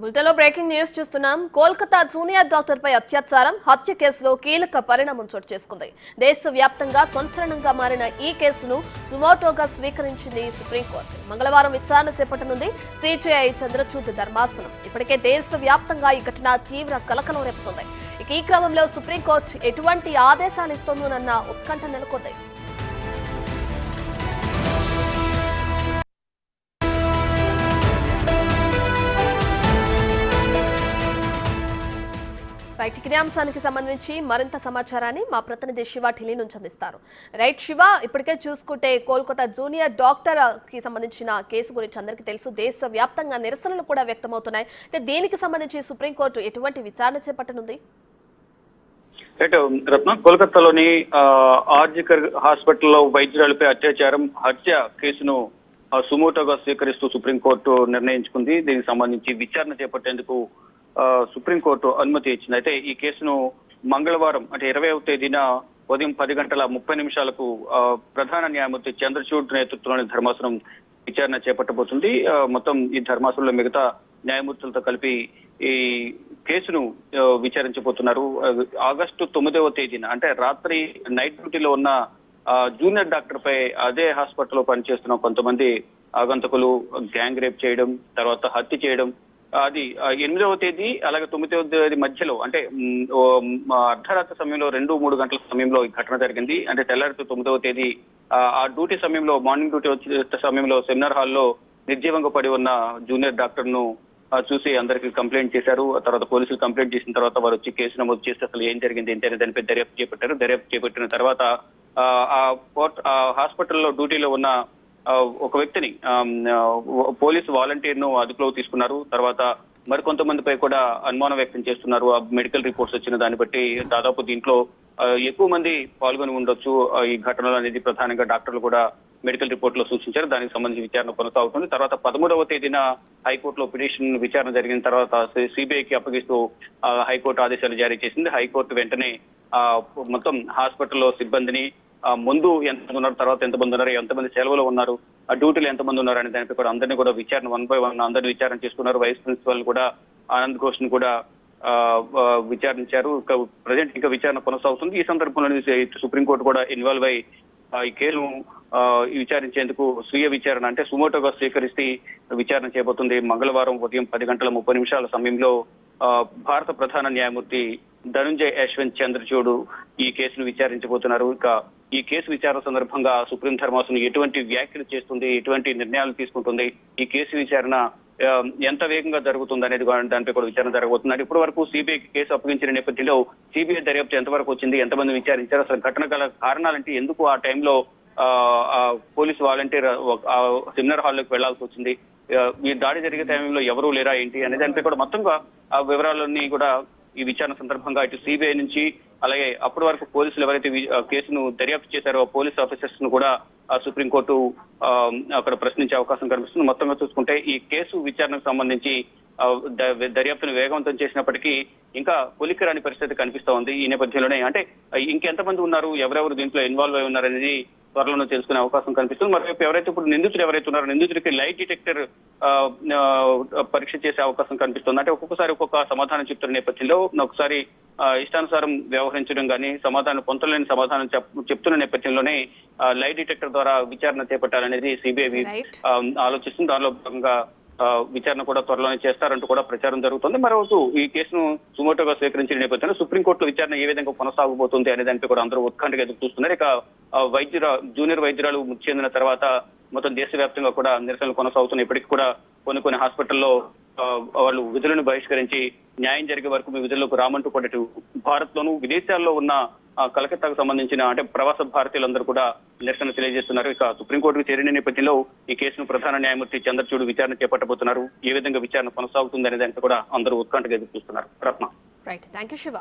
బులెటిన్లో breaking news చూస్తున్నాం. Kolkata junior doctor పై అత్యాచారం. హత్య కేసులో కీలక పరిణామం చోటు చేసుకుంది. దేశవ్యాప్తంగా సంచలనంగా మారిన ఈ కేసును సుమోటోగా స్వీకరించింది సుప్రీంకోర్టు. మంగళవారం విచారణ చేపట్టనుంది. సిజేఐ చంద్రచూడ్ ధర్మాసనం. ఇప్పటికే దేశవ్యాప్తంగా ఈ ఘటన తీవ్ర కలకలం రేపుతుంది. ఈ క్రమంలో సుప్రీంకోర్టు ఎటువంటి ఆదేశాలు ఇస్తోందోనన్న ఉత్కంఠ నెలకొంది. రైట్ ఇదే అంశానికి సంబంధించి మరింత సమాచారాన్ని మా ప్రతినిధి శివ ఢిల్లీ నుంచి అందిస్తారు. రైట్ శివ ఇప్పటికే చూసుకుంటే కోల్కతా జూనియర్ డాక్టర్కి సంబంధించిన కేసు గురించి అందరికీ తెలుసు. దేశ వ్యాప్తంగా నిరసనలు కూడా వ్యక్తమవుతున్నాయి. అయితే దీనికి సంబంధించి సుప్రీంకోర్టు ఎటువంటి విచారణ చేపట్టనుంది? రైట్ రత్న కోల్కతాలోని ఆర్జికర్ హాస్పిటల్లో వైద్యురాలపై అత్యాచారం హత్య కేసును సుమోటోగా స్వీకరిస్తూ సుప్రీంకోర్టు నిర్ణయించుకుంది. దీనికి సంబంధించి విచారణ చేపట్టేందుకు సుప్రీంకోర్టు అనుమతి ఇచ్చింది. అయితే ఈ కేసును మంగళవారం అంటే ఇరవైవ తేదీన ఉదయం పది గంటల ముప్పై నిమిషాలకు ప్రధాన న్యాయమూర్తి చంద్రచూడ్ నేతృత్వంలోని ధర్మాసనం విచారణ చేపట్టబోతుంది. మొత్తం ఈ ధర్మాసనంలో మిగతా న్యాయమూర్తులతో కలిపి ఈ కేసును విచారించబోతున్నారు. ఆగస్టు తొమ్మిదవ తేదీన అంటే రాత్రి నైట్ డ్యూటీలో ఉన్న జూనియర్ డాక్టర్ పై అదే హాస్పిటల్లో పనిచేస్తున్న కొంతమంది ఆగంతకులు గ్యాంగ్ రేప్ చేయడం తర్వాత హత్య చేయడం అది ఎనిమిదవ తేదీ అలాగే తొమ్మిదవ తేదీ మధ్యలో అంటే అర్ధరాత్రి సమయంలో రెండు మూడు గంటల సమయంలో ఈ ఘటన జరిగింది. అంటే తెల్లారి తొమ్మిదవ తేదీ ఆ, డ్యూటీ సమయంలో మార్నింగ్ డ్యూటీ వచ్చే సమయంలో సెమినార్ హాల్లో నిర్జీవంగా పడి ఉన్న జూనియర్ డాక్టర్ను చూసి అందరికీ కంప్లైంట్ చేశారు. తర్వాత పోలీసులు కంప్లైంట్ చేసిన తర్వాత వారు వచ్చి కేసు నమోదు చేసి అసలు ఏం జరిగింది ఏంటి దానిపై దర్యాప్తు చేపట్టారు. దర్యాప్తు చేపట్టిన తర్వాత ఆ, హాస్పిటల్లో డ్యూటీలో ఉన్న ఒక వ్యక్తిని పోలీసు వాలంటీర్ను అదుపులో తీసుకున్నారు. తర్వాత మరికొంతమందిపై కూడా అనుమానం వ్యక్తం చేస్తున్నారు. ఆ మెడికల్ రిపోర్ట్స్ వచ్చిన దాన్ని బట్టి దాదాపు దీంట్లో ఎక్కువ మంది పాల్గొని ఉండొచ్చు. ఆ, ఈ ఘటనలో అనేది ప్రధానంగా డాక్టర్లు కూడా మెడికల్ రిపోర్ట్లో సూచించారు. దానికి సంబంధించి విచారణ కొనసాగుతుంది. తర్వాత పదమూడవ తేదీన హైకోర్టులో పిటిషన్ విచారణ జరిగిన తర్వాత సిబిఐకి అప్పగిస్తూ హైకోర్టు ఆదేశాలు జారీ చేసింది. హైకోర్టు వెంటనే మొత్తం హాస్పిటల్లో సిబ్బందిని ముందు ఎంతమంది ఉన్నారు తర్వాత ఎంతమంది ఉన్నారు ఎంతమంది సెలవులో ఉన్నారు ఆ డ్యూటీలు ఎంతమంది ఉన్నారు అనే దానిపై కూడా అందరినీ కూడా విచారణ వన్ బై వన్ అందరినీ విచారణ చేసుకున్నారు వైస్ ప్రిన్సిపల్ కూడా ఆనంద్ ఘోష్ను కూడా ఆ, విచారించారు. ఇంకా ప్రజెంట్ ఇంకా విచారణ కొనసాగుతుంది. ఈ సందర్భంలో సుప్రీంకోర్టు కూడా ఇన్వాల్వ్ అయి ఈ కేసును ఆ, విచారించేందుకు స్వీయ విచారణ అంటే సుమోటోగా స్వీకరిస్తే విచారణ చేయబోతుంది. మంగళవారం ఉదయం పది గంటల ముప్పై నిమిషాల సమయంలో ఆ, భారత ప్రధాన న్యాయమూర్తి ధనుంజయ్ యశ్వంత్ చంద్రచూడు ఈ కేసును విచారించబోతున్నారు. ఇక ఈ కేసు విచారణ సందర్భంగా సుప్రీం ధర్మాసనం ఎటువంటి వ్యాఖ్యలు చేస్తుంది ఎటువంటి నిర్ణయాలు తీసుకుంటుంది ఈ కేసు విచారణ ఎంత వేగంగా జరుగుతుంది అనేది దానిపై కూడా విచారణ జరగబోతుంది అంటే ఇప్పటి వరకు సిబిఐ కేసు అప్పగించిన నేపథ్యంలో సిబిఐ దర్యాప్తు ఎంతవరకు వచ్చింది ఎంతమంది విచారించారు అసలు ఘటన గల కారణాలంటే ఎందుకు ఆ టైంలో ఆ, ఆ పోలీసు వాలంటీర్ సెమినార్ హాల్లోకి వెళ్ళాల్సి వచ్చింది ఈ దాడి జరిగే టైంలో ఎవరూ లేరా ఏంటి అనే దానిపై కూడా మొత్తంగా ఆ వివరాలన్నీ కూడా ఈ విచారణ సందర్భంగా ఇటు సిబిఐ నుంచి అలాగే అప్పటి వరకు పోలీసులు ఎవరైతే కేసును దర్యాప్తు చేశారో ఆ పోలీస్ ఆఫీసర్స్ను కూడా సుప్రీంకోర్టు అక్కడ ప్రశ్నించే అవకాశం కనిపిస్తుంది. మొత్తంగా చూసుకుంటే ఈ కేసు విచారణకు సంబంధించి దర్యాప్తును వేగవంతం చేసినప్పటికీ ఇంకా కొలికిరాని పరిస్థితి కనిపిస్తోంది ఈ నేపథ్యంలోనే. అంటే ఇంకెంతమంది ఉన్నారు? ఎవరెవరు దీంట్లో ఇన్వాల్వ్ అయి ఉన్నారు అనేది త్వరలోనే తెలుసుకునే అవకాశం కనిపిస్తుంది. మరోవైపు ఎవరైతే ఇప్పుడు నిందితులు ఎవరైతే ఉన్నారో నిందితుడికి లైట్ డిటెక్టర్ పరీక్ష చేసే అవకాశం కనిపిస్తుంది. అంటే ఒక్కొక్కసారి ఒక్కొక్క సమాధానం చెప్తున్న నేపథ్యంలో ఒకసారి ఇష్టానుసారం వ్యవహరించడం కానీ సమాధానం పొంతలేని సమాధానం చెప్- చెప్తున్న నేపథ్యంలోనే లైట్ డిటెక్టర్ ద్వారా విచారణ చేపట్టాలనేది సిబిఐ. ఆలోచిస్తుంది. దానిలో భాగంగా విచారణ కూడా త్వరలోనే చేస్తారంటూ కూడా ప్రచారం జరుగుతుంది. మరోవైపు ఈ కేసును సుమోటోగా స్వీకరించిన నేపథ్యంలో సుప్రీంకోర్టులో విచారణ ఏ విధంగా కొనసాగబోతుంది అనే దానిపై కూడా అందరూ ఉత్కంఠగా ఎదురు చూస్తున్నారు. ఇక వైద్యుల జూనియర్ వైద్యురాలు మృతి చెందిన తర్వాత మొత్తం దేశవ్యాప్తంగా కూడా నిరసనలు కొనసాగుతున్నాయి. ఇప్పటికీ కూడా కొన్ని కొన్ని హాస్పిటల్లో వాళ్ళు విధులను బహిష్కరించి న్యాయం జరిగే వరకు మీ విధుల్లోకి రామంటూ కూడా భారత్ లోను విదేశాల్లో ఉన్న కలకత్తాకు సంబంధించిన అంటే ప్రవాస భారతీయులందరూ కూడా నిరసన తెలియజేస్తున్నారు. ఇక సుప్రీంకోర్టుకు చేరిన నేపథ్యంలో ఈ కేసును ప్రధాన న్యాయమూర్తి చంద్రచూడ్ విచారణ చేపట్టబోతున్నారు. ఏ విధంగా విచారణ కొనసాగుతుంది అనే కూడా అందరూ ఉత్కంఠగా ఎదురు చూస్తున్నారు. Ratna. Right thank you Shiva